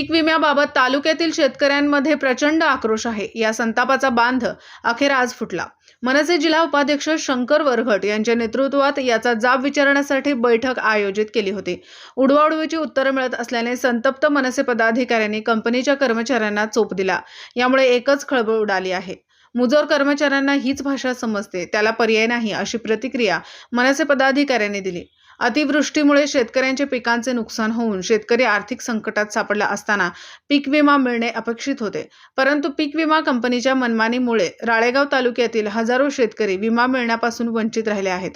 पीक विम्याबाबत तालुक्यातील शेतकऱ्यांमध्ये प्रचंड आक्रोश आहे. या संतापाचा बांध अखेर आज फुटला. मनसे जिल्हा उपाध्यक्ष शंकर वरघट यांच्या नेतृत्वात याचा जाब विचारण्यासाठी बैठक आयोजित केली होती. उडवाउडवीची उत्तरं मिळत असल्याने संतप्त मनसे पदाधिकाऱ्यांनी कंपनीच्या कर्मचाऱ्यांना चोप दिला. यामुळे एकच खळबळ उडाली आहे. मुजोर कर्मचाऱ्यांना हीच भाषा समजते. त्याला पर्याय नाही अशी प्रतिक्रिया मनसे पदाधिकाऱ्यांनी दिली. अतिवृष्टीमुळे शेतकऱ्यांच्या पिकांचे नुकसान होऊन शेतकरी आर्थिक संकटात सापडला असताना पीक विमा मिळणे अपेक्षित होते. परंतु पीक विमा कंपनीच्या मनमानीमुळे राळेगाव तालुक्यातील हजारो शेतकरी विमा मिळण्यापासून वंचित राहिले आहेत.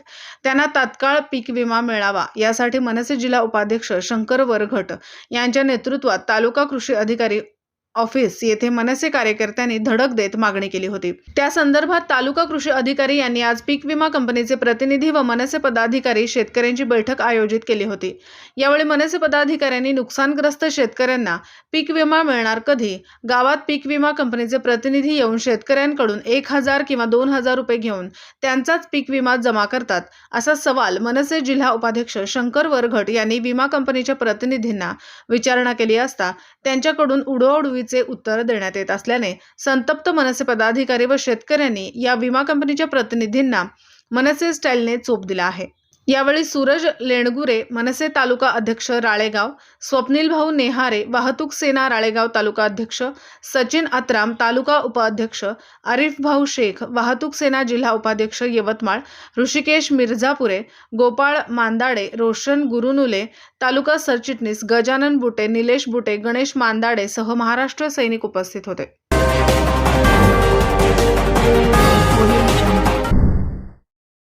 त्यांना तात्काळ पीक विमा मिळावा यासाठी मनसे जिल्हा उपाध्यक्ष शंकर वरघट यांच्या नेतृत्वात तालुका कृषी अधिकारी ऑफिस येथे मनसे कार्यकर्त्यांनी धडक देत मागणी केली होती. त्या संदर्भात तालुका कृषी अधिकारी यांनी आज पीक विमा कंपनीचे प्रतिनिधी व मनसे पदाधिकारी शेतकऱ्यांची बैठक आयोजित केली होती. यावेळी मनसे पदाधिकाऱ्यांनी नुकसानग्रस्त शेतकऱ्यांना पीक विमा मिळणार कधी? गावात पीक विमा कंपनीचे प्रतिनिधी येऊन शेतकऱ्यांकडून एक हजार किंवा दोन हजार रुपये घेऊन त्यांचाच पीक विमा जमा करतात असा सवाल मनसे जिल्हा उपाध्यक्ष शंकर वरघट यांनी विमा कंपनीच्या प्रतिनिधींना विचारणा केली असता त्यांच्याकडून उडवाउडवीचे उत्तर देण्यात येत असल्याने संतप्त मनसे पदाधिकारी व शेतकऱ्यांनी या विमा कंपनीच्या प्रतिनिधींना मनसे स्टाईलने चोप दिला आहे. यावेळी सूरज लेणगुरे मनसे तालुका अध्यक्ष राळेगाव स्वप्नील भाऊ नेहारे वाहतूक सेना राळेगाव तालुका अध्यक्ष सचिन अत्राम तालुका उपाध्यक्ष आरिफ भाऊ शेख वाहतूक सेना जिल्हा उपाध्यक्ष यवतमाळ ऋषिकेश मिर्झापुरे गोपाळ मांदाडे रोशन गुरुनुले तालुका सरचिटणीस गजानन बुटे निलेश बुटे गणेश मांदाडे सह महाराष्ट्र सैनिक उपस्थित होते.